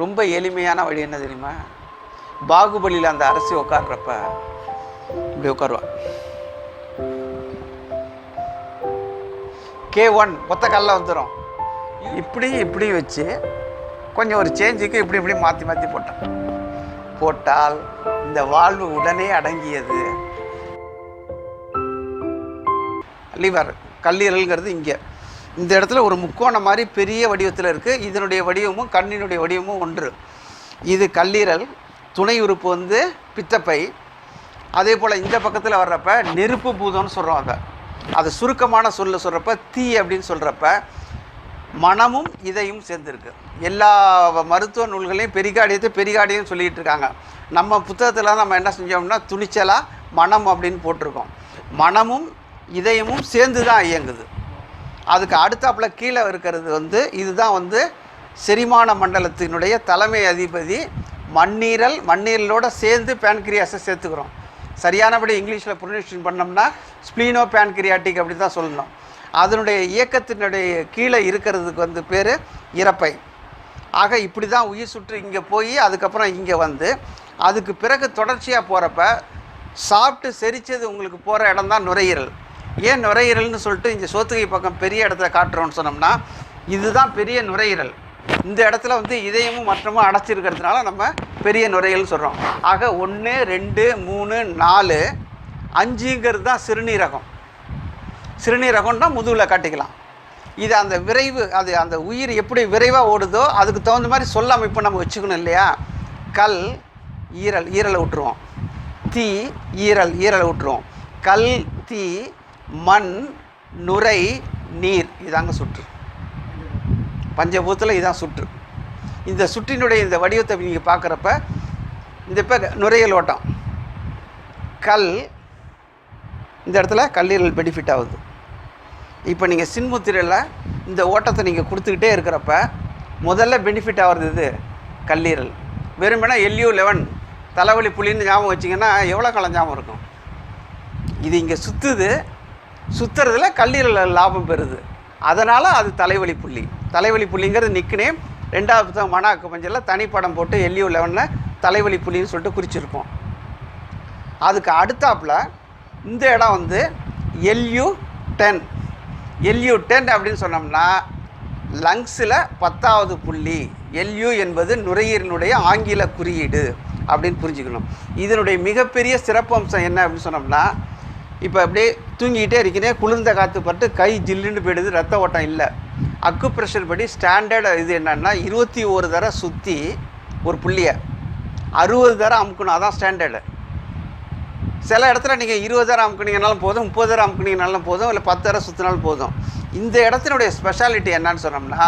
ரொம்ப எளிமையான வழி என்ன தெரியுமா? பாகுபலியில் அந்த அரசி உட்கார்றப்ப இப்படி உட்காருவா. கே ஒன் ஒத்த கல்ல வந்துடும் இப்படி இப்படி வச்சு கொஞ்சம் ஒரு சேஞ்சுக்கு இப்படி இப்படி மாற்றி மாற்றி போட்டான். போட்டால் இந்த வாழ்வு உடனே அடங்கியது. லிவர் கல்லீரல்ங்கிறது இங்கே. இந்த இடத்துல ஒரு முக்கோணம் மாதிரி பெரிய வடிவத்தில் இருக்குது இதனுடைய வடிவமும் கண்ணினுடைய வடிவமும் ஒன்று. இது கல்லீரல் துணை உறுப்பு வந்து பித்தப்பை. அதே போல் இந்த பக்கத்தில் வர்றப்ப நெருப்பு பூதம்னு சொல்கிறோம் அதை அது சுருக்கமான சொல்ல சொல்கிறப்ப தீ அப்படின்னு சொல்கிறப்ப மனமும் இதையும் சேர்ந்துருக்கு. எல்லா மருத்துவ நூல்களையும் பெரிகாடியத்தை பெரிகாடியம் சொல்லிகிட்டு இருக்காங்க. நம்ம புத்தகத்தில் நம்ம என்ன செஞ்சோம்னா துணிச்சலாக மனம் அப்படின்னு போட்டிருக்கோம். மனமும் இதயமும் சேர்ந்து தான் இயங்குது. அதுக்கு அடுத்தாப்புல கீழே இருக்கிறது வந்து இதுதான் வந்து செரிமான மண்டலத்தினுடைய தலைமை அதிபதி மண்ணீரல் மண்ணீரலோட சேர்ந்து பேன்கிரியாஸை சேர்த்துக்கிறோம். சரியானபடி இங்கிலீஷில் ப்ரொனன்சியேஷன் பண்ணோம்னா ஸ்ப்ளீனோ பேன்கிரியாட்டிக் அப்படி தான் சொல்லணும். அதனுடைய இயக்கத்தினுடைய கீழே இருக்கிறதுக்கு வந்து பேர் இறப்பை. ஆக இப்படி தான் உயிர் சுற்று இங்கே போய் அதுக்கப்புறம் இங்கே வந்து அதுக்கு பிறகு தொடர்ச்சியாக போகிறப்ப சாப்பிட்டு செரிச்சது உங்களுக்கு போகிற இடம் தான் நுரையீரல். ஏன் நுரையீரல்னு சொல்லிட்டு இங்கே சோத்துகை பக்கம் பெரிய இடத்துல காட்டுறோம்னு சொன்னோம்னா இதுதான் பெரிய நுரையீரல். இந்த இடத்துல வந்து இதயமும் மற்றமும் அடைச்சிருக்கிறதுனால நம்ம பெரிய நுரையீரல் சொல்கிறோம் ஆக ஒன்று ரெண்டு மூணு நாலு அஞ்சுங்கிறது தான் சிறுநீரகம். சிறுநீரகம்னா முதுகில் காட்டிக்கலாம். இது அந்த விரைவு அது அந்த உயிர் எப்படி விரைவாக ஓடுதோ அதுக்கு தகுந்த மாதிரி சொல்ல அமைப்பு நம்ம வச்சுக்கணும் இல்லையா? கல் ஈரல் ஈரலை விட்டுருவோம் தீ ஈரல் ஈரலை விட்டுருவோம் கல் தீ மண் நுரை நீர் இதாங்க சுற்று. பஞ்சபூத்தில் இதான் சுற்று. இந்த சுற்றினுடைய இந்த வடிவத்தை நீங்கள் பார்க்குறப்ப இந்த இப்போ நுரையீரல் ஓட்டம். கல் இந்த இடத்துல கல்லீரல் பெனிஃபிட் ஆகுது. இப்போ நீங்கள் சின்முத்திரையில் இந்த ஓட்டத்தை நீங்கள் கொடுத்துக்கிட்டே இருக்கிறப்ப முதல்ல பெனிஃபிட் ஆகிறது இது கல்லீரல். வெறுமனே எல்யூ லெவன் தலைவலி புள்ளின்னு ஞாபகம் வச்சிங்கன்னா எவ்வளோ காலம் ஞாபகம் இருக்கும்? இது இங்கே சுற்றுது சுற்றுறதுல கல்லீரல் லாபம் பெறுது. அதனால் அது தலைவலி புள்ளி. தலைவலி புள்ளிங்கிறது நிக்னேம் ரெண்டாவது புத்தகம் மன அக்குப்பஞ்சலில் தனிப்படம் போட்டு எல்யூ லெவனில் தலைவலி புள்ளின்னு சொல்லிட்டு குறிச்சிருப்போம். அதுக்கு அடுத்தாப்புல இந்த இடம் வந்து எல்யூ டென் எல்யூ டென் அப்படின்னு சொன்னோம்னா லங்ஸில் பத்தாவது புள்ளி. எல்யூ என்பது நுரையீரனுடைய ஆங்கில குறியீடு அப்படின்னு புரிஞ்சுக்கணும். இதனுடைய மிகப்பெரிய சிறப்பம்சம் என்ன அப்படின்னு சொன்னோம்னா இப்போ அப்படியே தூங்கிக்கிட்டே இருக்கிறேன் குளிர்ந்த காற்று பட்டு கை ஜில்லுன்னு போயிடுது ரத்த ஓட்டம் இல்லை. அக்கு ப்ரெஷர் படி ஸ்டாண்டர்ட் இது என்னென்னா இருபத்தி ஒரு தடவை சுற்றி ஒரு புள்ளியை அறுபது தடவை அமுக்கணும் அதான் ஸ்டாண்டர்டு சில இடத்துல நீங்கள் இருபது தரம் அமுக்குனீங்கனாலும் போதும் முப்பது தரம் அமுக்குனீங்கனாலும் போதும் இல்லை பத்து தரம் சுற்றினாலும் போதும். இந்த இடத்தினுடைய ஸ்பெஷாலிட்டி என்னன்னு சொன்னோம்னா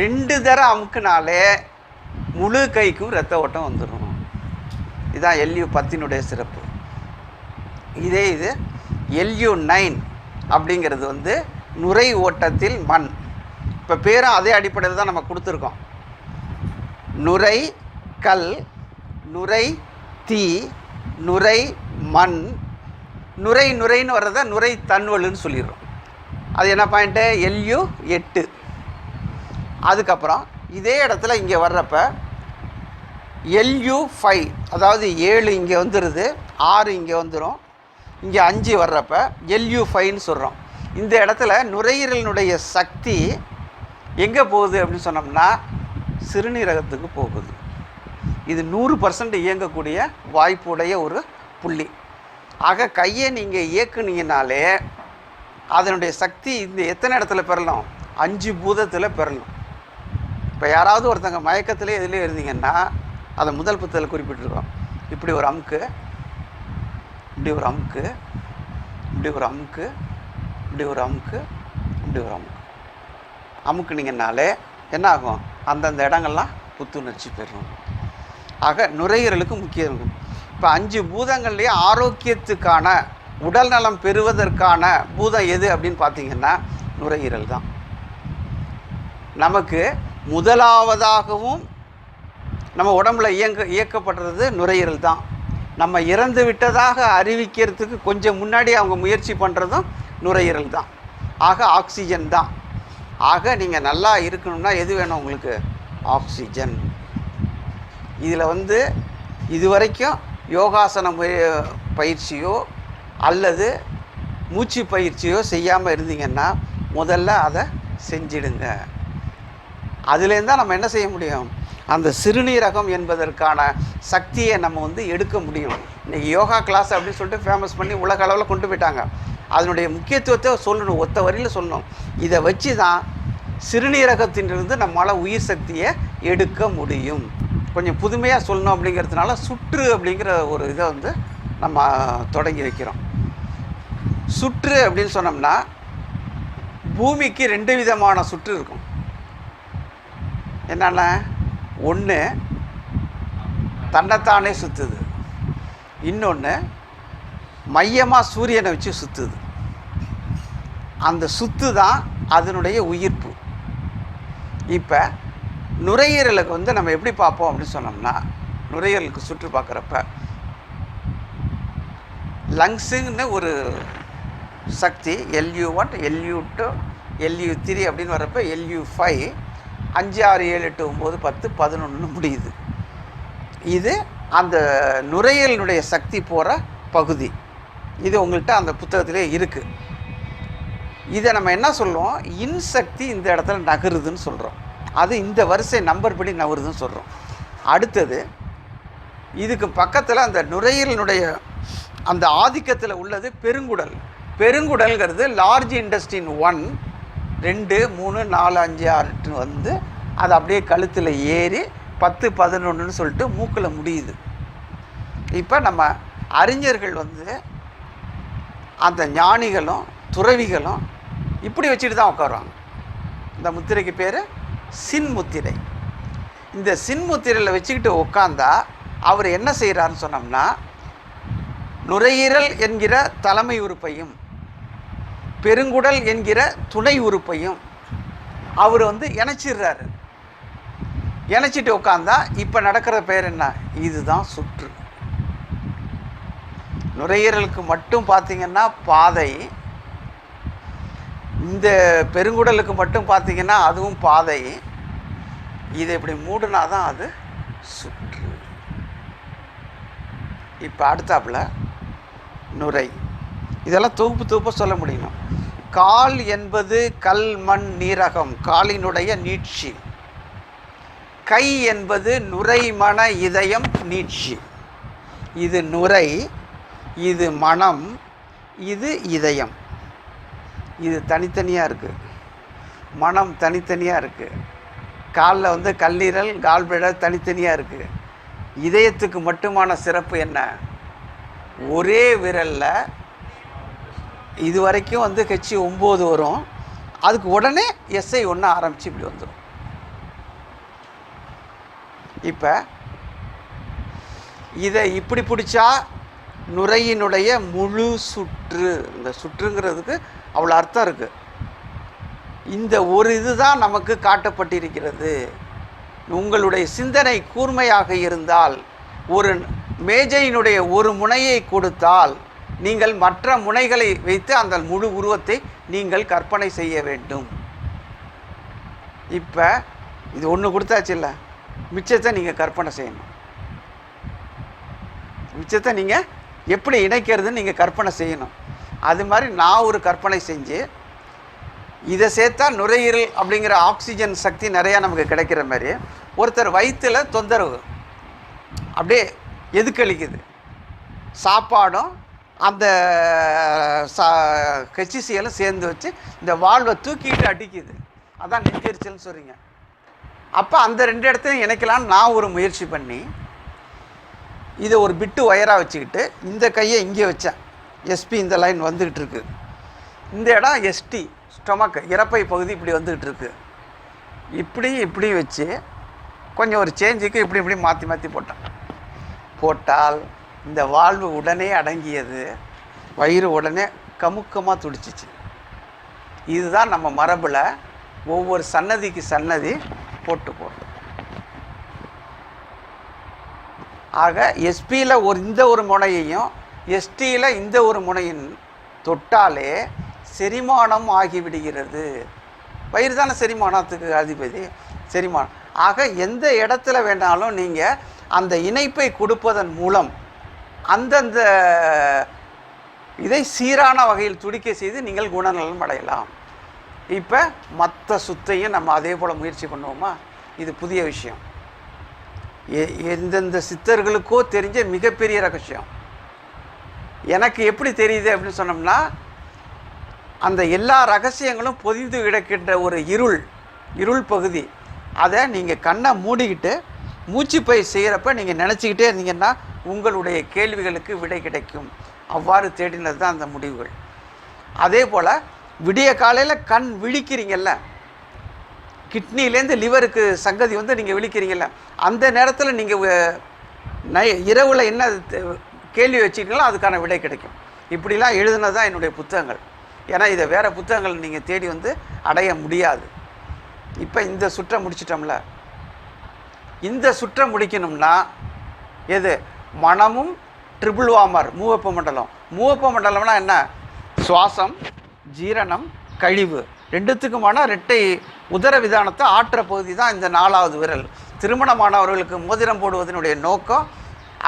ரெண்டு தரம் அமுக்குனாலே முழு கைக்கும் ரத்த ஓட்டம் வந்துடும் இதுதான் எல்யூ பத்தினுடைய சிறப்பு. இதே இது எல்யூ நைன் அப்படிங்கிறது வந்து நுரை ஓட்டத்தில் மண். இப்போ பேரும் அதே அடிப்படையில் தான் நம்ம கொடுத்துருக்கோம். நுரை கல் நுரை தீ நுரை மண். நுரை நுரைன்னு வர்றத நுரை தன்வலுன்னு சொல்லிடுறோம். அது என்ன பாயிண்ட்டு எல்யூ எட்டு. அதுக்கப்புறம் இதே இடத்துல இங்கே வர்றப்ப எல்யூ ஃபைவ் அதாவது ஏழு இங்கே வந்துடுது ஆறு இங்கே வந்துடும் இங்கே அஞ்சு வர்றப்ப எல்யூ ஃபைன்னு சொல்கிறோம் இந்த இடத்துல நுரையீரலினுடைய சக்தி எங்கே போகுது அப்படின்னு சொன்னோம்னா சிறுநீரகத்துக்கு போகுது. இது நூறு பர்சன்ட் இயங்கக்கூடிய வாய்ப்புடைய ஒரு புள்ளி. ஆக கையை நீங்கள் இயக்குனீங்கனாலே அதனுடைய சக்தி இந்த எத்தனை இடத்துல பெறலாம்? அஞ்சு பூதத்தில் பெறலாம். இப்போ யாராவது ஒருத்தங்க மயக்கத்திலே எதுலேயே இருந்தீங்கன்னா அதை முதல் புத்தகத்தில் குறிப்பிட்டிருக்கோம். இப்படி ஒரு அமுக்கு இப்படி ஒரு அமுக்கு இப்படி ஒரு அமுக்கு இப்படி ஒரு அமுக்கு இப்படி ஒரு அமுக்கு. அமுக்குனீங்கனாலே என்ன ஆகும் அந்தந்த இடங்கள்லாம் புத்துணர்ச்சி பெறும். ஆக நுரையீரலுக்கு முக்கியம் இப்போ அஞ்சு பூதங்கள்லேயே ஆரோக்கியத்துக்கான உடல் நலம் பெறுவதற்கான பூதம் எது அப்படின்னு பார்த்தீங்கன்னா நுரையீரல் தான். நமக்கு முதலாவதாகவும் நம்ம உடம்புல இயங்க இயக்கப்படுறது நுரையீரல் தான். நம்ம இறந்து விட்டதாக அறிவிக்கிறதுக்கு கொஞ்சம் முன்னாடி அவங்க முயற்சி பண்ணுறதும் நுரையீரல் தான். ஆக ஆக்சிஜன் தான். ஆக நீங்கள் நல்லா இருக்கணும்னா எது வேணும் உங்களுக்கு? ஆக்சிஜன். இதில் வந்து இதுவரைக்கும் யோகாசன முய- பயிற்சியோ அல்லது மூச்சு பயிற்சியோ செய்யாமல் இருந்தீங்கன்னா முதல்ல அதை செஞ்சிடுங்க. அதுலேருந்து தான் நம்ம என்ன செய்ய முடியும்? அந்த சிறுநீரகம் என்பதற்கான சக்தியை நம்ம வந்து எடுக்க முடியும். இன்றைக்கி யோகா கிளாஸ் அப்படின்னு சொல்லிட்டு ஃபேமஸ் பண்ணி உலக அளவில் கொண்டு போயிட்டாங்க. அதனுடைய முக்கியத்துவத்தை சொல்லணும். ஒத்த வரியில் சொல்லணும். இதை வச்சு தான் சிறுநீரகத்திலிருந்து நம்மளால் உயிர் சக்தியை எடுக்க முடியும். கொஞ்சம் புதுமையாக சொல்லணும் அப்படிங்கிறதுனால சுற்று அப்படிங்கிற ஒரு இதை வந்து நம்ம தொடங்கி வைக்கிறோம். சுற்று அப்படின்னு சொன்னோம்னா பூமிக்கு ரெண்டு விதமான சுற்று இருக்கும். என்னென்ன ஒன்று தன்னைத்தானே சுற்றுது இன்னொன்று மையமாக சூரியனை வச்சு சுற்றுது அந்த சுத்து தான் அதனுடைய உயிர்ப்பு. இப்போ நுரையீரலுக்கு வந்து நம்ம எப்படி பார்ப்போம் அப்படின்னு சொன்னோம்னா நுரையீரலுக்கு சுற்று பார்க்குறப்ப லங்ஸுன்னு ஒரு சக்தி LU one LU two LU three அப்படின்னு வரப்போ எல்யூ ஃபைவ் அஞ்சு ஆறு ஏழு எட்டு ஒம்பது பத்து பதினொன்று முடியுது. இது அந்த நுரையீரலினுடைய சக்தி போகிற பகுதி. இது உங்கள்கிட்ட அந்த புத்தகத்திலே இருக்குது இதை நம்ம என்ன சொல்லுவோம் இன்சக்தி இந்த இடத்துல நகருதுன்னு சொல்கிறோம் அது இந்த வரிசை நம்பர் படி நகருதுன்னு சொல்கிறோம் அடுத்தது இதுக்கு பக்கத்தில் அந்த நுரையீரலினுடைய அந்த ஆதிக்கத்தில் உள்ளது பெருங்குடல். பெருங்குடல்ங்கிறது லார்ஜ் இண்டஸ்ட்ரின் ஒன் ரெண்டு மூணு நாலு அஞ்சு ஆறுட்டு வந்து அது அப்படியே கழுத்தில் ஏறி பத்து பதினொன்றுன்னு சொல்லிட்டு மூக்கில் முடியுது. இப்போ நம்ம அறிஞர்கள் வந்து அந்த ஞானிகளும் துறவிகளும் இப்படி வச்சுட்டு தான் உட்காருவாங்க. இந்த முத்திரைக்கு பேர் சின்முத்திரை இந்த சின்முத்திரையில் வச்சுக்கிட்டு உட்காந்தா அவர் என்ன செய்கிறாருன்னு சொன்னோம்னா நுரையீரல் என்கிற தலைமை உறுப்பையும் பெருங்குடல் என்கிற துணை உறுப்பையும் அவர் வந்து இணைச்சிடுறாரு. இணைச்சிட்டு உட்காந்தா இப்போ நடக்கிற பேர் என்ன? இதுதான் சுற்று. நுரையீரலுக்கு மட்டும் பார்த்தீங்கன்னா பாதை. இந்த பெருங்குடலுக்கு மட்டும் பார்த்தீங்கன்னா அதுவும் பாதை. இதை இப்படி மூடுனா தான் அது சுற்று. இப்போ அடுத்தாப்புல நுரை. இதெல்லாம் தொகுப்பு தொகுப்பாக சொல்ல முடியும்? கால் என்பது கல் மண் நீரகம் காலினுடைய நீட்சி. கை என்பது நுரைமண இதயம் நீட்சி. இது நுரை இது மனம் இது இதயம். இது தனித்தனியாக இருக்குது மனம் தனித்தனியாக இருக்குது காலில் வந்து கல்லீரல் கால்பிழல் தனித்தனியாக இருக்குது இதயத்துக்கு மட்டுமான சிறப்பு என்ன? ஒரே விரலில் இது வரைக்கும் வந்து கட்சி ஒம்பது வரும். அதுக்கு உடனே எஸ்ஐ ஒன்று ஆரம்பித்து இப்படி வந்துடும் இப்போ இதை இப்படி பிடிச்சா நுரையினுடைய முழு சுற்று இந்த சுற்றுங்கிறதுக்கு அவ்வளோ அர்த்தம் இருக்குது இந்த ஒரு இதுதான் நமக்கு காட்டப்பட்டிருக்கிறது. உங்களுடைய சிந்தனை கூர்மையாக இருந்தால் ஒரு மேஜையினுடைய ஒரு முனையை கொடுத்தால் நீங்கள் மற்ற முனைகளை வைத்து அந்த முழு உருவத்தை நீங்கள் கற்பனை செய்ய வேண்டும். இப்போ இது ஒன்று கொடுத்தாச்சு இல்லை? மிச்சத்தை நீங்கள் கற்பனை செய்யணும். மிச்சத்தை நீங்கள் எப்படி இணைக்கிறதுன்னு நீங்கள் கற்பனை செய்யணும். அது மாதிரி நான் ஒரு கற்பனை செஞ்சு இதை சேர்த்தா நுரையீரல் அப்படிங்கிற ஆக்சிஜன் சக்தி நிறையா நமக்கு கிடைக்கிற மாதிரி ஒருத்தர் வயிற்றில் தொந்தரவு அப்படியே எதுக்களிக்குது சாப்பாடும் அந்த சா கச்சிசியலும் சேர்ந்து வச்சு இந்த வாழ்வை தூக்கிட்டு அடிக்குது. அதான் நெஞ்செரிச்சல்னு சொல்கிறீங்க அப்போ அந்த ரெண்டு இடத்தையும் இணைக்கலான்னு நான் ஒரு முயற்சி பண்ணி இதை ஒரு பிட்டு ஒயராக வச்சுக்கிட்டு இந்த கையை இங்கே வச்சேன். எஸ்பி இந்த லைன் வந்துக்கிட்டு இருக்கு. இந்த இடம் எஸ்டி ஸ்டொமக் இறப்பை பகுதி இப்படி வந்துக்கிட்டு இருக்கு. இப்படி இப்படி வச்சு கொஞ்சம் ஒரு சேஞ்சுக்கு இப்படி இப்படி மாற்றி மாற்றி போட்டேன். போட்டால் இந்த வாழ்வு உடனே அடங்கியது வயிறு உடனே கமுக்கமாக துடிச்சிச்சு. இதுதான் நம்ம மரபில் ஒவ்வொரு சன்னதிக்கு சன்னதி போட்டு போடுறோம் ஆக எஸ்பியில் ஒரு இந்த ஒரு முனையையும் எஸ்டியில் இந்த ஒரு முனையின் தொட்டாலே செரிமானம் ஆகிவிடுகிறது. வயிறு தானே செரிமானத்துக்கு அதிபதி? செரிமானம். ஆக எந்த இடத்துல வேணாலும் நீங்கள் அந்த இணைப்பை கொடுப்பதன் மூலம் அந்தந்த இதை சீரான வகையில் துடிக்க செய்து நீங்கள் குணநலன் அடையலாம். இப்போ மற்ற சுத்தையும் நம்ம அதே போல் முயற்சி பண்ணுவோமா? இது புதிய விஷயம். எ- எந்தெந்த சித்தர்களுக்கோ தெரிஞ்ச மிகப்பெரிய ரகசியம். எனக்கு எப்படி தெரியுது அப்படின்னு சொன்னோம்னா அந்த எல்லா ரகசியங்களும் பொதிந்து கிடக்கின்ற ஒரு இருள் இருள் பகுதி. அதை நீங்கள் கண்ணை மூடிக்கிட்டு மூச்சு பயிர் செய்கிறப்ப நீங்கள் நினச்சிக்கிட்டே இருந்தீங்கன்னா உங்களுடைய கேள்விகளுக்கு விடை கிடைக்கும். அவ்வாறு தேடினது தான் அந்த முடிவுகள். அதே போல் விடிய காலையில் கண் விழிக்கிறீங்கல்ல? கிட்னிலேருந்து லிவருக்கு சங்கதி வந்து நீங்கள் விழிக்கிறீங்கல்ல? அந்த நேரத்தில் நீங்கள் நை இரவில் என்ன கேள்வி வச்சுருக்கீங்களோ அதுக்கான விடை கிடைக்கும். இப்படிலாம் எழுதுனது தான் என்னுடைய புத்தகங்கள். ஏன்னா இதை வேறு புத்தகங்கள் நீங்கள் தேடி வந்து அடைய முடியாது. இப்போ இந்த சுற்றை முடிச்சிட்டோம்ல? இந்த சுற்றை முடிக்கணும்னா எது? மனமும் ட்ரிபிள் வாமர் மூவப்ப மண்டலம். மூவப்ப மண்டலம்னா என்ன? சுவாசம் ஜீரணம் கழிவு. ரெண்டுத்துக்குமான ரெட்டை உதர விதானத்தை ஆற்ற பகுதி தான் இந்த நாலாவது விரல். திருமணமானவர்களுக்கு மோதிரம் போடுவதனுடைய நோக்கம்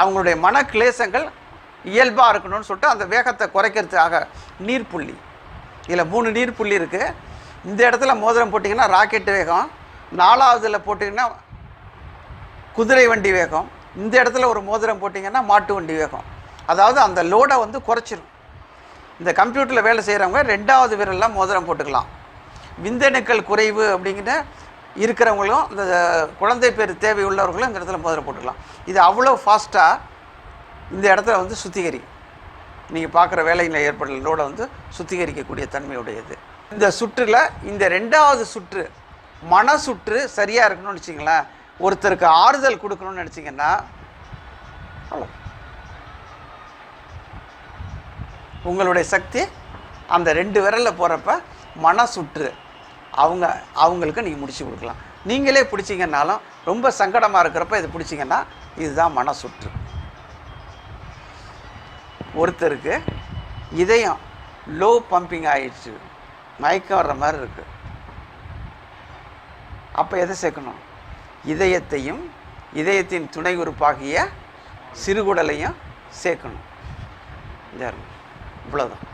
அவங்களுடைய மன கிளேசங்கள் இயல்பாக இருக்கணும்னு சொல்லிட்டு அந்த வேகத்தை குறைக்கிறதுக்காக நீர்ப்புள்ளி. இதில் மூணு நீர்ப்புள்ளி இருக்குது இந்த இடத்துல மோதிரம் போட்டிங்கன்னா ராக்கெட் வேகம். நாலாவதுல போட்டிங்கன்னா குதிரை வண்டி வேகம். இந்த இடத்துல ஒரு மோதிரம் போட்டிங்கன்னா மாட்டு வண்டி வேகம். அதாவது அந்த லோடை வந்து குறைச்சிரும். இந்த கம்ப்யூட்டரில் வேலை செய்கிறவங்க ரெண்டாவது விரலில் மோதிரம் போட்டுக்கலாம். விந்தணுக்கள் குறைவு அப்படிங்கிற இருக்கிறவங்களும் இந்த குழந்தை பேர் தேவை உள்ளவர்களும் இந்த இடத்துல மோதிரம் போட்டுக்கலாம். இது அவ்வளோ ஃபாஸ்ட்டாக இந்த இடத்துல வந்து சுத்திகரிக்கும். நீங்கள் பார்க்குற வேலையில் ஏற்படுற லோடை வந்து சுத்திகரிக்கக்கூடிய தன்மையுடையது. இந்த சுற்றில் இந்த ரெண்டாவது சுற்று மன சுற்று சரியாக இருக்கணும்னு வச்சிங்களேன் ஒருத்தருக்கு ஆறுதல் கொடுக்கணும்னு நினச்சிங்கன்னா அவ்வளோ உங்களுடைய சக்தி அந்த ரெண்டு விரலில் போகிறப்ப மன சுற்று அவங்க அவங்களுக்கு நீங்கள் முடிச்சு கொடுக்கலாம். நீங்களே பிடிச்சிங்கன்னாலும் ரொம்ப சங்கடமாக இருக்கிறப்ப இது பிடிச்சிங்கன்னா இதுதான் மன சுற்று ஒருத்தருக்கு இதயம் லோ பம்பிங் ஆயிடுச்சு. மயக்கம் வர்ற மாதிரி இருக்குது அப்போ எதை சேர்க்கணும்? இதயத்தையும் இதயத்தின் துணை உறுப்பாகிய சிறுகுடலையும் சேர்க்கணும். இவ்வளோதான்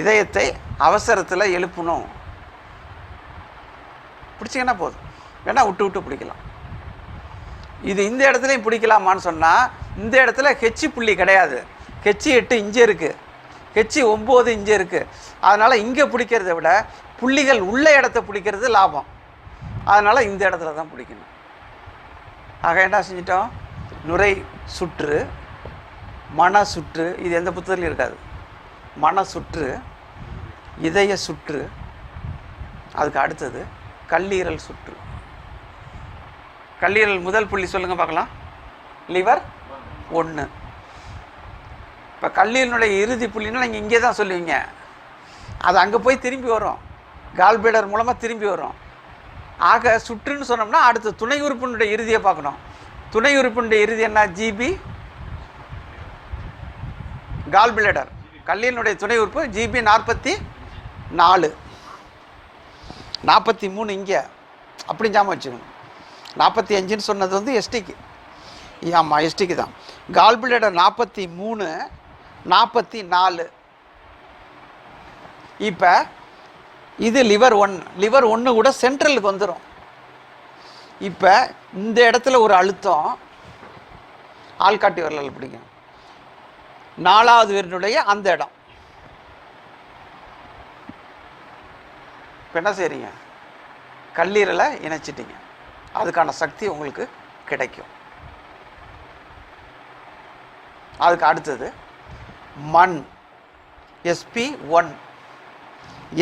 இதயத்தை அவசரத்தில் எழுப்பணும். பிடிச்சிங்கன்னா போதும். வேணா விட்டு விட்டு பிடிக்கலாம். இது இந்த இடத்துலையும் பிடிக்கலாமான்னு சொன்னால் இந்த இடத்துல ஹெச்சி புள்ளி கிடையாது. ஹெச்சி எட்டு இஞ்சு இருக்குது ஹெச்சி ஒம்பது இஞ்சு இருக்குது அதனால் இங்கே பிடிக்கிறத விட புள்ளிகள் உள்ள இடத்த பிடிக்கிறது லாபம். அதனால் இந்த இடத்துல தான் பிடிக்கணும். ஆக என்ன செஞ்சிட்டோம்? நுரை சுற்று மன சுற்று இது எந்த புத்தகத்துலையும் இருக்காது. மன சுற்று இதய சுற்று அதுக்கு அடுத்தது கல்லீரல் சுற்று. கல்லீரல் முதல் புள்ளி சொல்லுங்கள் பார்க்கலாம். லிவர் ஒன்று இப்போ கல்லீரலுடைய இறுதி புள்ளின்னா நீங்கள் இங்கே தான் சொல்லுவீங்க. அது அங்கே போய் திரும்பி வரும். கால்பேடர் மூலமாக திரும்பி வரும். ஆக சுற்றுன்னு சொன்னோம்னா அடுத்து துணை உறுப்பினுடைய இறுதியை பார்க்கணும். துணை உறுப்பினுடைய இறுதி என்ன? ஜிபி கால்பிளடர் கல்லியினுடைய துணை உறுப்பு ஜிபி நாற்பத்தி நாலு. நாற்பத்தி மூணு இங்கே. அப்படி ஞாபகம் வச்சுக்கணும். நாற்பத்தி அஞ்சுன்னு சொன்னது வந்து எஸ்டிக்கு ஆமாம் எஸ்டிக்கு தான். கால்பிளேடர் நாற்பத்தி மூணு நாற்பத்தி நாலு. இப்போ இது லிவர் ஒன் லிவர் ஒன்று கூட சென்ட்ரலுக்கு வந்துடும் இப்போ இந்த இடத்துல ஒரு அழுத்தம். ஆள்காட்டி வரலால் பிடிக்கும் நாலாவது வீரனுடைய அந்த இடம். இப்போ என்ன செய்றீங்க? கல்லீரலை இணைச்சிட்டீங்க. அதுக்கான சக்தி உங்களுக்கு கிடைக்கும். அதுக்கு அடுத்தது மண். SP one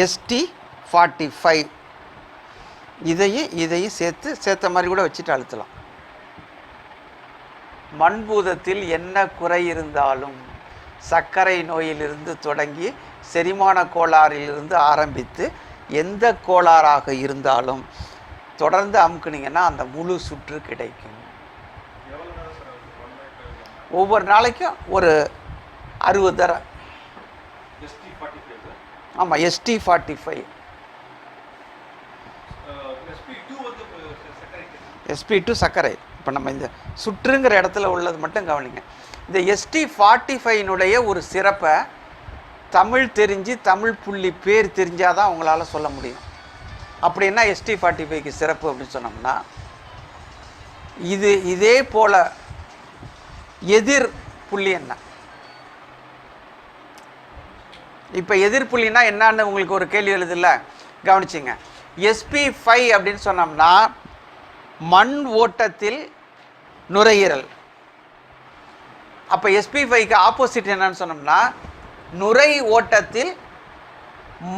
ST forty five இதையும் இதையும் சேர்த்து சேர்த்த மாதிரி கூட வச்சுட்டு அழுத்தலாம். மண்பூதத்தில் என்ன குறை இருந்தாலும் சர்க்கரை நோயிலிருந்து தொடங்கி செரிமான கோளாறிலிருந்து ஆரம்பித்து எந்த கோளாறாக இருந்தாலும் தொடர்ந்து அமுக்குனீங்கன்னா அந்த முழு சுற்று கிடைக்கும். ஒவ்வொரு நாளைக்கும் ஒரு அறுபது தர ஆமாம் ST forty five SP two uh, சர்க்கரை டு சர்க்கரை இப்போ நம்ம இந்த சுற்றுங்கிற இடத்துல உள்ளது மட்டும் கவனிங்க. இந்த எஸ்டி ஃபார்ட்டி ஃபைனுடைய ஒரு சிறப்பை தமிழ் தெரிஞ்சு தமிழ் புள்ளி பேர் தெரிஞ்சால் தான் உங்களால் சொல்ல முடியும். அப்படின்னா எஸ்டி ஃபார்ட்டி ஃபைவ்க்கு சிறப்பு அப்படின்னு சொன்னோம்னா இது இதே போல் எதிர் புள்ளி என்ன? இப்போ எதிர்ப்புள்ளின்னா என்னான்னு உங்களுக்கு ஒரு கேள்வி எழுதில்ல? கவனிச்சிங்க. எஸ்பி ஃபைவ் அப்படின்னு சொன்னோம்னா மண் ஓட்டத்தில் நுரையீரல். அப்போ எஸ்பி ஃபைவ்க்கு ஆப்போசிட் என்னன்னு சொன்னோம்னா நுரை ஓட்டத்தில்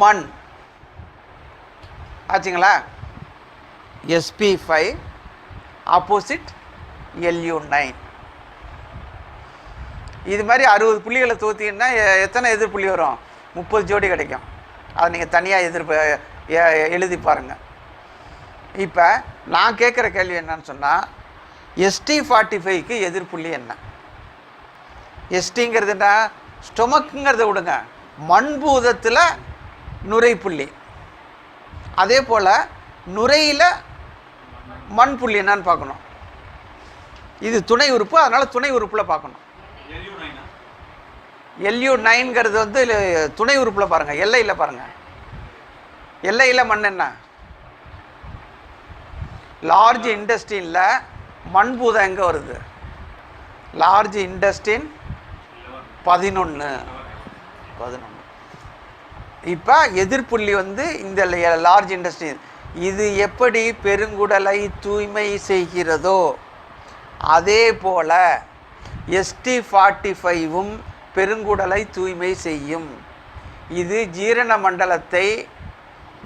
மண். ஆச்சுங்களா? SP five opposite LU nine இது மாதிரி அறுபது புள்ளிகளை தோத்தீங்கன்னா எத்தனை எதிர் புள்ளி வரும்? முப்பது ஜோடி கிடைக்கும். அதை நீங்கள் தனியாக எதிர்ப்பு எழுதி பாருங்கள் இப்போ நான் கேட்குற கேள்வி என்னன்னு சொன்னால் எஸ்டி ஃபார்ட்டி ஃபைவ்க்கு எதிர்ப்புள்ளி என்ன? எஸ்டிங்கிறது என்ன? ஸ்டொமக்குங்கிறத விடுங்க. மண்பூதத்தில் நுரைப்புள்ளி அதே போல் நுரையில் மண் புள்ளி என்னன்னு பார்க்கணும். இது துணை உறுப்பு அதனால் துணை உறுப்பில் பார்க்கணும். எல்யூ நைனா எல்யூ நைன்கிறது வந்து துணை உறுப்பில் பாருங்கள் எல்லையில் பாருங்கள் எல்லையில் மண் என்ன? லார்ஜ் இண்டஸ்ட்ரியில் மண்பூதம் எங்கே வருது? லார்ஜ் இண்டஸ்ட்ரின் பதினொன்று பதினொன்று இப்போ எதிர்ப்புள்ளி வந்து இந்த லார்ஜ் இண்டஸ்ட்ரி இது எப்படி பெருங்குடலை தூய்மை செய்கிறதோ அதே போல் எஸ்டி ஃபார்ட்டி ஃபைவும் பெருங்குடலை தூய்மை செய்யும். இது ஜீரண மண்டலத்தை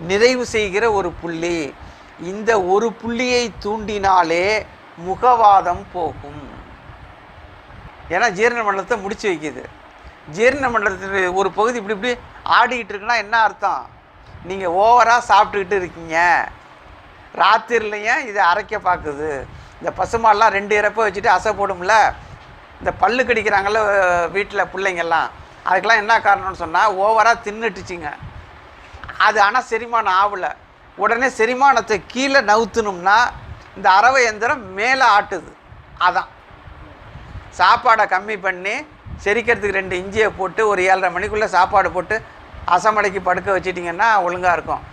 நிறைவு செய்கிற ஒரு புள்ளி. இந்த ஒரு புள்ளியை தூண்டினாலே முகவாதம் போகும். ஏன்னா ஜீரண மண்டலத்தை முடிச்சு வைக்குது. ஜீரண மண்டலத்தில் ஒரு பகுதி இப்படி இப்படி ஆடிக்கிட்டு இருக்குன்னா என்ன அர்த்தம்? நீங்கள் ஓவராக சாப்பிட்டுக்கிட்டு இருக்கீங்க. ராத்திரிலையும் இதை அரைக்க பார்க்குது. இந்த பசுமாடெலாம் ரெண்டு இறப்பை வச்சுட்டு அசை போடும்ல. இந்த பல்லு கடிக்கிறாங்கல்ல வீட்டில் பிள்ளைங்கள்லாம். அதுக்கெல்லாம் என்ன காரணம்னு சொன்னால் ஓவராக தின்னுட்டுச்சிங்க. அது ஆனால் செரிமானம் ஆகலை உடனே செரிமானத்தை கீழே நவுத்தணும்னா இந்த அரவை எந்திரம் மேலே ஆட்டுது. அதான். சாப்பாடை கம்மி பண்ணி செரிக்கிறதுக்கு ரெண்டு இஞ்சியை போட்டு ஒரு ஏழரை மணிக்குள்ளே சாப்பாடு போட்டு அசமடைக்கு படுக்க வச்சிட்டிங்கன்னா ஒழுங்காக இருக்கும்.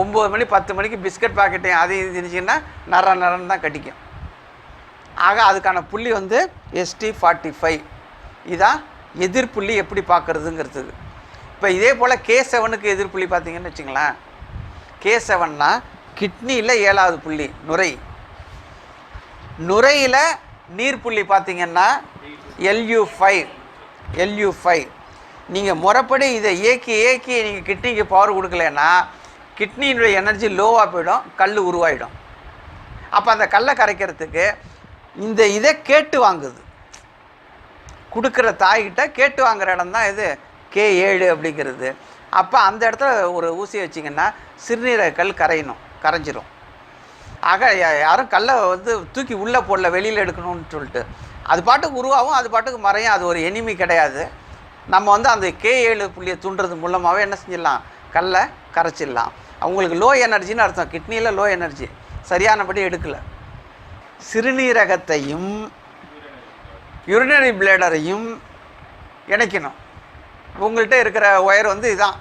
ஒம்பது மணி பத்து மணிக்கு பிஸ்கட் பாக்கெட்டையும் அதையும் இது நர நரன்னு தான் கடிக்கும். ஆக அதுக்கான புள்ளி வந்து எஸ்டி ஃபார்ட்டி ஃபைவ் இதான் எதிர்ப்புள்ளி எப்படி பார்க்குறதுங்கிறதுக்கு இப்போ இதே போல் கே செவனுக்கு எதிர்ப்புள்ளி பார்த்தீங்கன்னு வச்சுங்களேன். கே செவன்னா கிட்னியில் ஏழாவது புள்ளி நுரை. நுரையில் நீர்ப்புள்ளி பார்த்தீங்கன்னா எல்யூ ஃபைவ் எல்யூ ஃபைவ் நீங்கள் முறைப்படி இதை இயக்கி இயக்கி நீங்கள் கிட்னிக்கு பவர் கொடுக்கலன்னா கிட்னியினுடைய எனர்ஜி லோவாக போயிடும் கல் உருவாயிடும். அப்போ அந்த கல்லை கரைக்கிறதுக்கு இந்த இதை கேட்டு வாங்குது. கொடுக்குற தாய்கிட்ட கேட்டு வாங்குற இடம் தான் இது. கே ஏழு அப்படிங்கிறது. அப்போ அந்த இடத்துல ஒரு ஊசி வச்சிங்கன்னா சிறுநீரக கல் கரையணும் கரைஞ்சிரும். ஆக யாரும் கல்லை வந்து தூக்கி உள்ளே போடல வெளியில் எடுக்கணும்னு சொல்லிட்டு. அது பாட்டுக்கு உருவாகும் அது பாட்டுக்கு மறையும் அது ஒரு எனிமி கிடையாது. நம்ம வந்து அந்த கே ஏழு புள்ளியை தூண்டுறது மூலமாகவே என்ன செஞ்சிடலாம்? கல்லை கரைச்சிடலாம். அவங்களுக்கு லோ எனர்ஜின்னு அர்த்தம். கிட்னியில் லோ எனர்ஜி சரியானபடி எடுக்கலை. சிறுநீரகத்தையும் யுரினரி பிளேடரையும் இணைக்கணும். உங்கள்கிட்ட இருக்கிற ஒயர் வந்து இதுதான்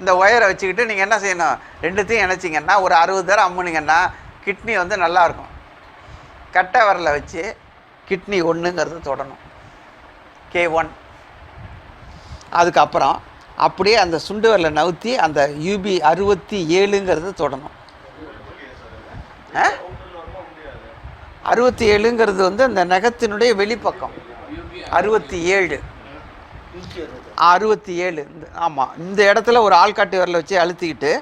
இந்த ஒயரை வச்சுக்கிட்டு நீங்கள் என்ன செய்யணும்? ரெண்டுத்தையும் இணைச்சிங்கன்னா ஒரு அறுபது தரம் அம்முனிங்கன்னா கிட்னி வந்து நல்லாயிருக்கும் கட்டை வரல வச்சு கிட்னி ஒன்றுங்கிறது தொடணும். கே ஒன் அதுக்கப்புறம் அப்படியே அந்த சுண்டு வரல நவுத்தி அந்த யூபி அறுபத்தி ஏழுங்கிறது தொடணும். அறுபத்தி ஏழுங்கிறது வந்து அந்த நகத்தினுடைய வெளிப்பக்கம். அறுபத்தி ஏழு. அறுபத்தி ஏழு. இந்த ஆமாம் இந்த இடத்துல ஒரு ஆள்காட்டி விரலை வச்சு அழுத்திக்கிட்டு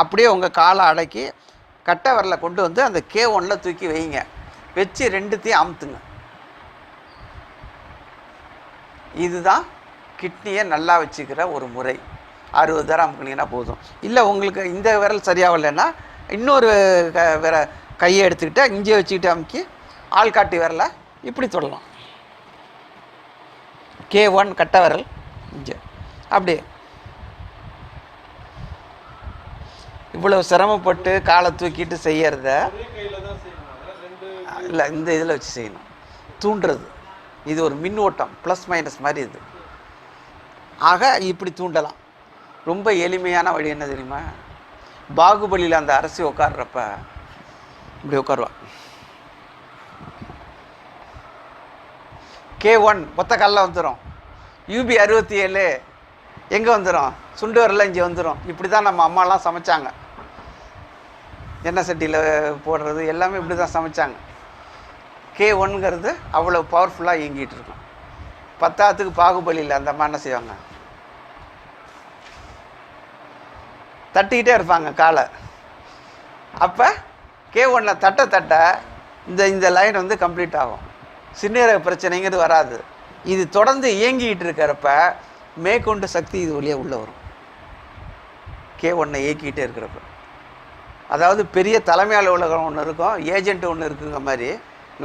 அப்படியே உங்கள் காலை அடக்கி கட்டை விரலை கொண்டு வந்து அந்த கே ஒன்னில் தூக்கி வைங்க. வச்சு ரெண்டுத்தையும் அமுத்துங்க. இதுதான் கிட்னியை நல்லா வச்சுக்கிற ஒரு முறை. அறுபது தரம் அமுக்குனீங்கன்னா போதும். இல்லை உங்களுக்கு இந்த விரல் சரியாகலைன்னா இன்னொரு க விர கையை எடுத்துக்கிட்டு இங்கே வச்சுக்கிட்டு அமுக்கி ஆள்காட்டி விரலை இப்படி தொடலாம். K one கட்டவரல். அப்படியே இவ்வளோ சிரமப்பட்டு காலை தூக்கிட்டு செய்யறத இல்லை இந்த இதில் வச்சு செய்யணும். தூண்டுறது. இது ஒரு மின்னோட்டம் ப்ளஸ் மைனஸ் மாதிரி இது. ஆக இப்படி தூண்டலாம். ரொம்ப எளிமையான வழி என்ன தெரியுமா? பாகுபலியில் அந்த அரசி உட்காடுறப்ப இப்படி உட்காருவான் கே ஒன் ஒத்த கல்லில் வந்துடும் யூபி அறுபத்தி ஏழு எங்கே வந்துடும் சுண்டு வரல இங்கே வந்துடும் இப்படி தான் நம்ம அம்மாலாம் சமைச்சாங்க. எண்ணெய் சட்டியில் போடுறது எல்லாமே இப்படி தான் சமைச்சாங்க கே ஒன்ங்கிறது அவ்வளோ பவர்ஃபுல்லாக இயங்கிட்டு இருக்கும். பத்தாத்துக்கு பாகுபலியில் அந்த அம்மா என்ன செய்வாங்க? தட்டிக்கிட்டே இருப்பாங்க காலை. அப்போ கே ஒன்னில் தட்ட தட்ட இந்த இந்த லைன் வந்து கம்ப்ளீட் ஆகும். சிறுநீரக பிரச்சனைங்கிறது வராது. இது தொடர்ந்து இயங்கிக்கிட்டு இருக்கிறப்ப மேற்கொண்டு சக்தி இது வழியாக உள்ளே வரும். கே ஒன்னை இயக்கிக்கிட்டே இருக்கிறப்ப. அதாவது பெரிய தலைமை அலுவலகம் ஒன்று இருக்கும் ஏஜென்ட் ஒன்று இருக்குங்கிற மாதிரி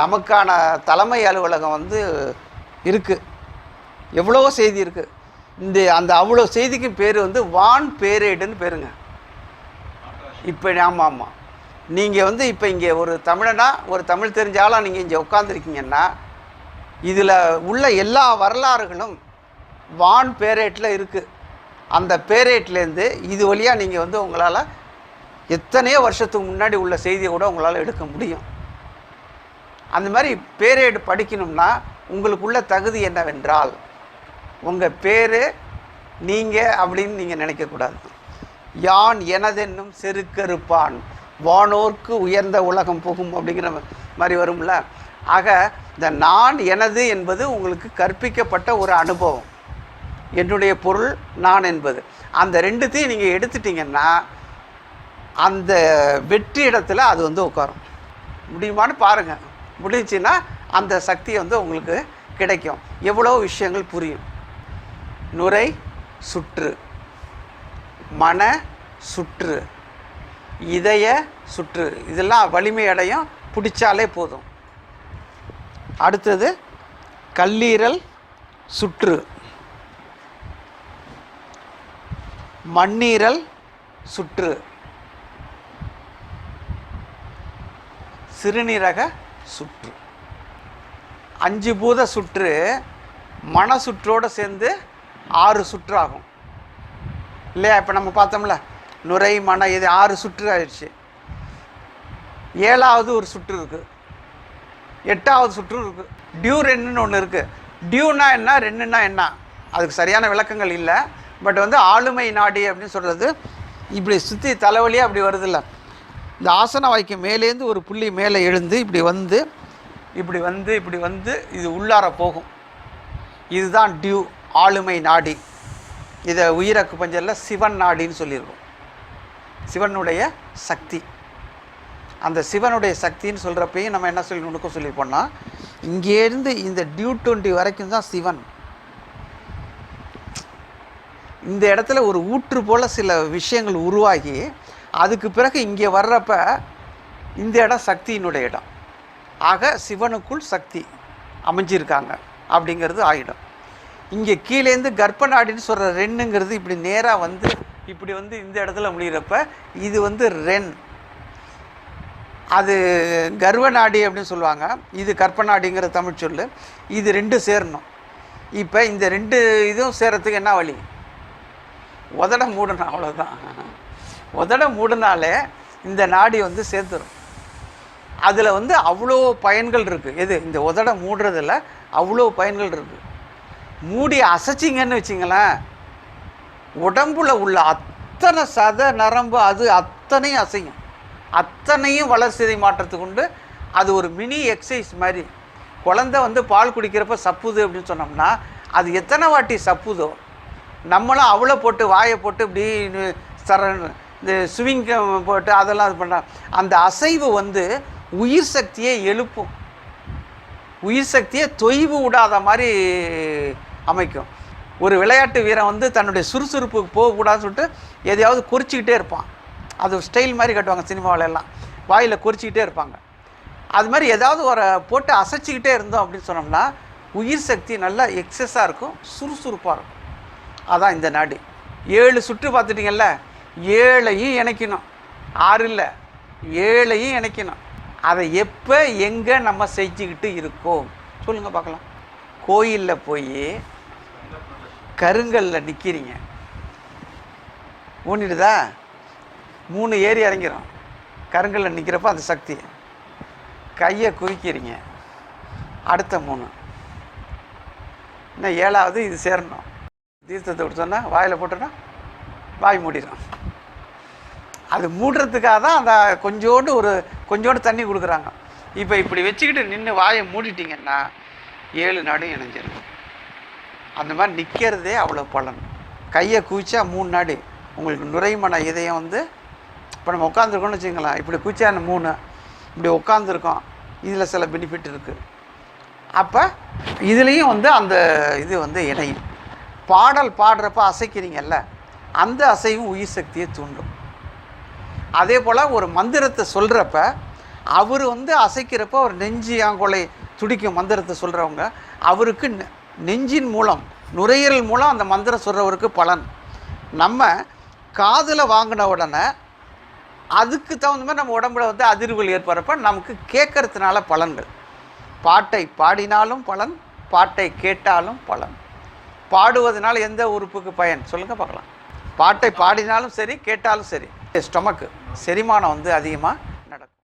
நமக்கான தலைமை அலுவலகம் வந்து இருக்குது எவ்வளோ செய்தி இருக்குது இந்த அந்த அவ்வளோ செய்திக்கு பேர் வந்து வான் பேரேடுன்னு பேருங்க. இப்போ ஆமாம் ஆமாம் நீங்கள் வந்து இப்போ இங்கே ஒரு தமிழனா ஒரு தமிழ் தெரிஞ்ச ஆளாக நீங்கள் இங்கே உட்காந்துருக்கீங்கன்னா இதில் உள்ள எல்லா வரலாறுகளும் வான் பேரேட்டில் இருக்குது அந்த பேரேட்லேருந்து இது வழியாக நீங்கள் வந்து உங்களால் எத்தனையோ வருஷத்துக்கு முன்னாடி உள்ள செய்தியை கூட உங்களால் எடுக்க முடியும். அந்த மாதிரி பேரேடு படிக்கணும்னா உங்களுக்குள்ள தகுதி என்னவென்றால் உங்கள் பேர் நீங்கள் அப்படின்னு நீங்கள் நினைக்கக்கூடாது. யான் எனதென்னும் செருக்கறுப்பான் வானோர்க்கு உயர்ந்த உலகம் போகும் அப்படிங்கிற மாதிரி வரும்ல? ஆக இந்த நான் எனது என்பது உங்களுக்கு கற்பிக்கப்பட்ட ஒரு அனுபவம். என்னுடைய பொருள் நான் என்பது. அந்த ரெண்டுத்தையும் நீங்கள் எடுத்துட்டீங்கன்னா அந்த வெற்றி இடத்துல அது வந்து உட்காரும். முடியுமான்னு பாருங்கள் முடிஞ்சுன்னா அந்த சக்தி வந்து உங்களுக்கு கிடைக்கும். எவ்வளோ விஷயங்கள் புரியும். நுரை சுற்று. மன சுற்று. இதய சுற்று இதெல்லாம் வலிமை அடையும் பிடிச்சாலே போதும். அடுத்தது கல்லீரல் சுற்று. மண்ணீரல் சுற்று. சிறுநீரக சுற்று. அஞ்சு பூத சுற்று மன சுற்றோடு சேர்ந்து ஆறு சுற்று ஆகும் இல்லையா? இப்போ நம்ம பார்த்தோம்ல நுரை மன இது ஆறு சுற்று ஆயிடுச்சு. ஏழாவது ஒரு சுற்று இருக்குது எட்டாவது சுற்று இருக்குது டியூ ரெண்டுன்னு ஒன்று இருக்குது டியூனா என்ன ரெண்டுன்னா என்ன? அதுக்கு சரியான விளக்கங்கள் இல்லை. பட் வந்து ஆளுமை நாடி அப்படின்னு சொல்கிறது இப்படி சுற்றி தலைவலியாக அப்படி வருதில்ல. இந்த ஆசன வாய்க்கு மேலேருந்து ஒரு புள்ளி மேலே எழுந்து இப்படி வந்து இப்படி வந்து இப்படி வந்து இது உள்ளார போகும். இதுதான் டியூ ஆளுமை நாடி. இதை உயிரக்கு பஞ்சரில் சிவன் நாடின்னு சொல்லியிருக்கோம். சிவனுடைய சக்தி. அந்த சிவனுடைய சக்தின்னு சொல்கிறப்பையும் நம்ம என்ன சொல்லி நுணுக்கம் சொல்லியிருப்போம்னா இங்கேருந்து இந்த டியூ டுவெண்ட்டி வரைக்கும் தான் சிவன். இந்த இடத்துல ஒரு ஊற்று போல் சில விஷயங்கள் உருவாகி அதுக்கு பிறகு இங்கே வர்றப்ப இந்த இடம் சக்தியினுடைய இடம். ஆக சிவனுக்குள் சக்தி அமைஞ்சிருக்காங்க அப்படிங்கிறது ஆகிடும் இங்கே கீழேருந்து கர்ப்ப நாடின்னு சொல்கிற ரென்னுங்கிறது இப்படி நேராக வந்து இப்படி வந்து இந்த இடத்துல முடிகிறப்ப இது வந்து ரென். அது கர்வ நாடி அப்படின்னு சொல்லுவாங்க. இது கற்பநாடிங்கிற தமிழ் சொல் இது ரெண்டு சேரணும். இப்போ இந்த ரெண்டு இதுவும் சேரத்துக்கு என்ன வழி? உதட மூடணும் அவ்வளோதான் உதட மூடினாலே இந்த நாடி வந்து சேர்த்துரும் அதில் வந்து அவ்வளோ பயன்கள் இருக்குது எது? இந்த உதட மூடுறதுல அவ்வளோ பயன்கள் இருக்குது மூடி அசைச்சிங்கன்னு வச்சிங்களேன். உடம்புல உள்ள அத்தனை சத நரம்பு அது அத்தனையும் அசையும். அத்தனையும் வளர்சிதை மாற்றத்துக்கு உண்டு. அது ஒரு மினி எக்ஸசைஸ் மாதிரி. குழந்தை வந்து பால் குடிக்கிறப்ப சப்புது அப்படின்னு சொன்னோம்னா அது எத்தனை வாட்டி சப்புதோ நம்மளும் அவளை போட்டு வாயை போட்டு இப்படி சர இந்த ஸ்விங் போட்டு அதெல்லாம் இது பண்ண அந்த அசைவு வந்து உயிர் சக்தியை எழுப்பும். உயிர் சக்தியை தொய்வு விடாத மாதிரி அமைக்கும். ஒரு விளையாட்டு வீரன் வந்து தன்னுடைய சுறுசுறுப்புக்கு போகக்கூடாதுன்னு சொல்லிட்டு எதையாவது குறிச்சிக்கிட்டே இருப்பான். அது ஸ்டைல் மாதிரி கட்டுவாங்க சினிமாவில எல்லாம். வாயில் குறிச்சிக்கிட்டே இருப்பாங்க. அது மாதிரி ஏதாவது ஒரு போட்டு அசைச்சிக்கிட்டே இருந்தோம் அப்படின்னு சொன்னோம்னா உயிர் சக்தி நல்லா எக்ஸஸாக இருக்கும் சுறுசுறுப்பாக இருக்கும். அதான் இந்த நாடு. ஏழு சுற்று பார்த்துட்டிங்கல்ல ஏழையும் இணைக்கணும். ஆறு இல்லை ஏழையும் இணைக்கணும். அதை எப்போ எங்கே நம்ம செஞ்சுக்கிட்டு இருக்கோம்? சொல்லுங்கள் பார்க்கலாம். கோயிலில் போய் கருங்கல்ல நிற்கிறீங்க ஊனிடுதா? மூணு ஏறி இறங்கிறோம். கருங்கல்ல நிற்கிறப்ப அந்த சக்தி. கையை குவிக்கிறீங்க. அடுத்த மூணு. இன்னும் ஏழாவது இது சேரணும். தீர்த்தத்தை விட்டு வாயில் போட்டோன்னா வாய் மூடிடும் அது மூடுறதுக்காக தான் அந்த கொஞ்சோண்டு ஒரு கொஞ்சோண்டு தண்ணி கொடுக்குறாங்க. இப்போ இப்படி வச்சுக்கிட்டு நின்று வாயை மூடிட்டிங்கன்னா ஏழு நாடும் இணைஞ்சிருக்கும் அந்த மாதிரி நிற்கிறதே அவ்வளோ பலன். கையை குவிச்சா மூணு நாடி. உங்களுக்கு நுரைமன இதயம் வந்து இப்போ நம்ம உட்காந்துருக்கோம்னு வச்சுங்களேன் இப்படி குவிச்சா மூணு இப்படி உட்காந்துருக்கோம் இதில் சில பெனிஃபிட் இருக்குது அப்போ இதுலேயும் வந்து அந்த இது வந்து இணையும் பாடல் பாடுறப்ப அசைக்கிறீங்கல்ல அந்த அசைவும் உயிர் சக்தியை தூண்டும். அதே போல் ஒரு மந்திரத்தை சொல்கிறப்ப அவர் வந்து அசைக்கிறப்ப ஒரு நெஞ்சு ஆங்கொலை துடிக்கும் மந்திரத்தை சொல்கிறவங்க அவருக்கு நெஞ்சின் மூலம் நுரையீரல் மூலம் அந்த மந்திரம் சொல்கிறவருக்கு பலன். நம்ம காதில் வாங்கின உடனே அதுக்கு தகுந்த மாதிரி நம்ம உடம்புல வந்து அதிர்வுகள் ஏற்படுறப்ப நமக்கு கேட்கறதுனால பலன்கள். பாட்டை பாடினாலும் பலன் பாட்டை கேட்டாலும் பலன். பாடுவதனால் எந்த உறுப்புக்கு பயன்? சொல்லுங்கள் பார்க்கலாம். பாட்டை பாடினாலும் சரி கேட்டாலும் சரி. ஸ்டொமக்கு செரிமானம் வந்து அதிகமாக